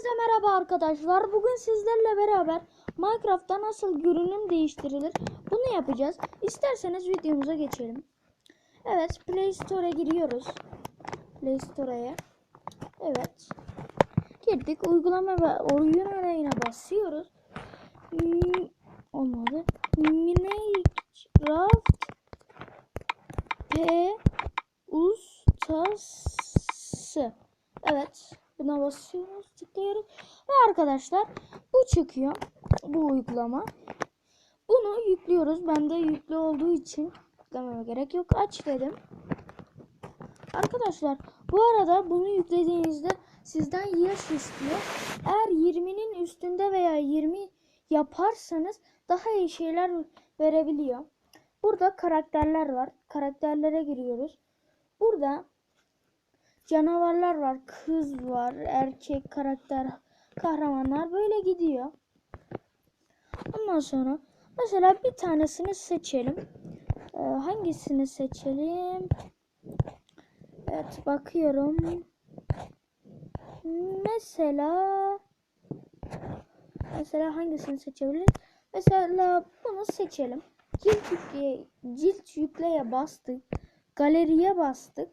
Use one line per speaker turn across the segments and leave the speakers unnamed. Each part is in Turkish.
Hepinize merhaba arkadaşlar. Bugün sizlerle beraber Minecraft'ta nasıl görünüm değiştirilir bunu yapacağız. İsterseniz videomuza geçelim. Evet Play Store'a giriyoruz. Play Store'a. Evet. Girdik. Uygulama ve oyun arayına basıyoruz. Hmm, olmadı. Minecraft P ustası. Evet. Buna basıyoruz, tıklıyoruz. Ve arkadaşlar bu çıkıyor. Bu uygulama. Bunu yüklüyoruz. Bende yüklü olduğu için yüklememe gerek yok. Aç dedim. Arkadaşlar bu arada bunu yüklediğinizde sizden yaş istiyor. Eğer 20'nin üstünde veya 20 yaparsanız daha iyi şeyler verebiliyor. Burada karakterler var. Karakterlere giriyoruz. Burada canavarlar var, kız var, erkek karakter, kahramanlar böyle gidiyor. Ondan sonra mesela bir tanesini seçelim. Ee, hangisini seçelim? Evet bakıyorum. Mesela mesela hangisini seçebiliriz? Mesela bunu seçelim. Cilt yükle, cilt yükleye bastık. Galeriye bastık.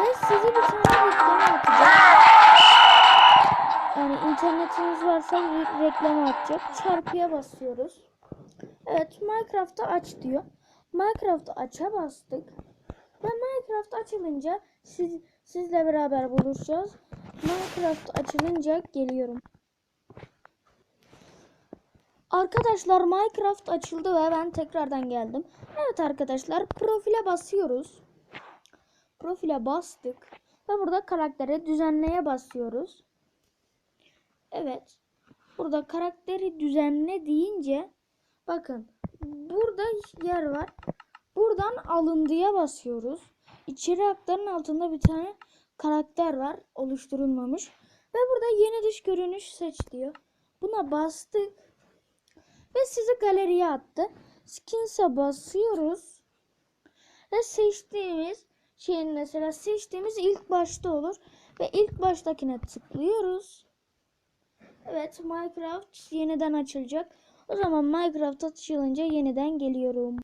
Ve size bir tane reklam atacak. Yani internetiniz varsa bir reklam atacak. Çarpıya basıyoruz. Evet Minecraft'ı aç diyor. Minecraft'ı aç'a bastık. Ve Minecraft açılınca siz, sizle beraber buluşacağız. Minecraft açılınca geliyorum. Arkadaşlar Minecraft açıldı ve ben tekrardan geldim. Evet arkadaşlar profile basıyoruz. Profile bastık. Ve burada karakteri düzenleye basıyoruz. Evet. Burada karakteri düzenle deyince bakın burada yer var. Buradan alındıya basıyoruz. İçeri aktarın altında bir tane karakter var oluşturulmamış. Ve burada yeni dış görünüş seç diyor. Buna bastık. Ve sizi galeriye attı. Skins'e basıyoruz. Ve seçtiğimiz şeyin mesela seçtiğimiz ilk başta olur. Ve ilk baştakine tıklıyoruz. Evet Minecraft yeniden açılacak. O zaman Minecraft açılınca yeniden geliyorum.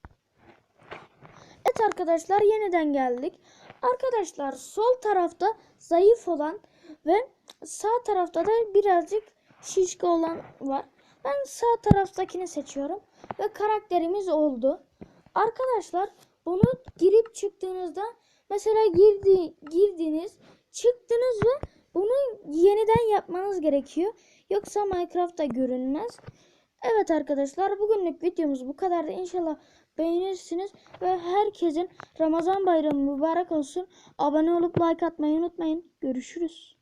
Evet arkadaşlar yeniden geldik. Arkadaşlar sol tarafta zayıf olan ve sağ tarafta da birazcık şişko olan var. Ben sağ taraftakini seçiyorum ve karakterimiz oldu. Arkadaşlar bunu girip çıktığınızda mesela girdi, girdiniz, çıktınız ve bunu yeniden yapmanız gerekiyor. Yoksa Minecraft'ta görünmez. Evet arkadaşlar bugünlük videomuz bu kadardı. İnşallah beğenirsiniz ve herkesin Ramazan bayramı mübarek olsun. Abone olup like atmayı unutmayın. Görüşürüz.